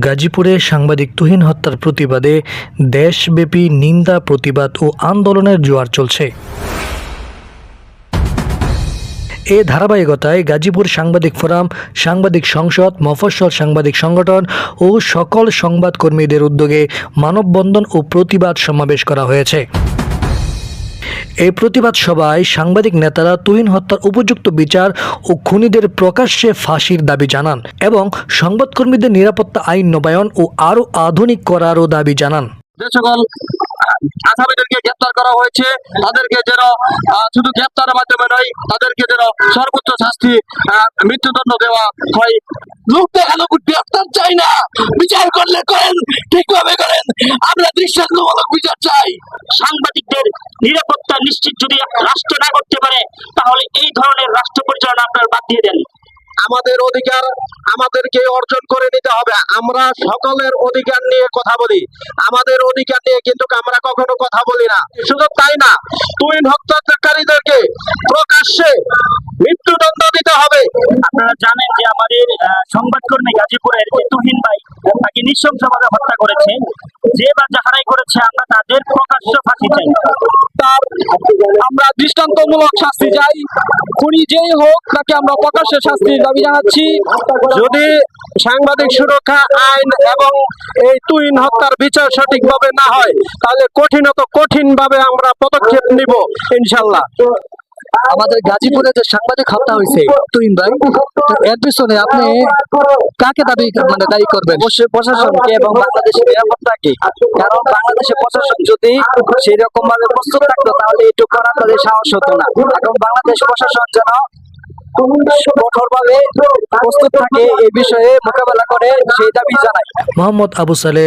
গাজীপুরে সাংবাদিক তুহিন হত্যার প্রতিবাদে দেশব্যাপী নিন্দা, প্রতিবাদ ও আন্দোলনের জোয়ার চলছে। এ ধারাবাহিকতায় গাজীপুর সাংবাদিক ফোরাম, সাংবাদিক সংসদ, মফস্বল সাংবাদিক সংগঠন ও সকল সংবাদকর্মীদের উদ্যোগে মানববন্ধন ও প্রতিবাদ সমাবেশ করা হয়েছে। এই প্রতিবাদ সভায় সাংবাদিক নেতারা তুহিন হত্যার উপযুক্ত বিচার ও খুনিদের প্রকাশ্যে ফাঁসির দাবি জানান এবং সংবাদকর্মীদের নিরাপত্তা আইন নবায়ন ও আরও আধুনিক করারও দাবি জানান। আসামিদেরকে গ্রেপ্তার করা হয়েছে, তাদেরকে যেন শুধু গ্রেপ্তারের মাধ্যমে নয়, তাদেরকে যেন সর্বোচ্চ শাস্তি মৃত্যুদণ্ড দেওয়া হয়। লোক দেখানো গ্রেপ্তার চাই না। বিচার করলে করেন ঠিকভাবে করেন। আমরা দৃষ্টান্তমূলক বিচার চাই। নিরাপত্তা নিশ্চিত যদি রাষ্ট্র না করতে পারে তাহলে এই ধরনের রাষ্ট্র পরিচালনা আপনার বাদ দিয়ে দেন। আমাদের অধিকার আমাদেরকে অর্জন করে নিতে হবে। আমরা সকলের অধিকার নিয়ে কথা বলি। আমাদের অধিকার নিয়ে কিন্তু আমরা কখনো কথা বলি না। শুধু তাই না তুই হত্যাকারীদেরকে প্রকাশ্যে মৃত্যুদণ্ড দিতে হবে। আপনারা জানেন যে আমাদের সংবাদকর্মী গাজীপুরের যে তুহিন ভাই তাকে নৃশংসভাবে হত্যা করেছে যে বা যাহারাই করেছে আমরা তাদের প্রকাশ্য ফাঁসি চাই। তার আমরা দৃষ্টান্তমূলক শাস্তি চাই। খুনি যেই হোক, তাকে আমরা প্রকাশ্যে শাস্তির দাবি জানাচ্ছি। যদি সাংবাদিক সুরক্ষা আইন এবং এই তুইন হত্যার বিচার সঠিকভাবে না হয়, তাহলে কঠিনত কঠিনভাবে আমরা পদক্ষেপ নিব, ইনশাল্লাহ। আমাদের গাজীপুরে যে সাংবাদিক হত্যা হয়েছে তুহিন ভাই এর পিছনে আপনি কাকে দাবি মানে দায়ী করবেন? অবশ্যই প্রশাসনকে এবং বাংলাদেশের নিরাপত্তাকে। কারণ বাংলাদেশের প্রশাসন যদি সেই রকম ভাবে প্রস্তুত থাকতো তাহলে এইটুকু করার তাদের সাহস হতো না। এখন বাংলাদেশ প্রশাসন যেন কঠোর প্রস্তুত থাকে এই বিষয়ে মোকাবেলা করে সেই দাবি জানাই মোহাম্মদ আবু সালে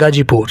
গাজীপুর।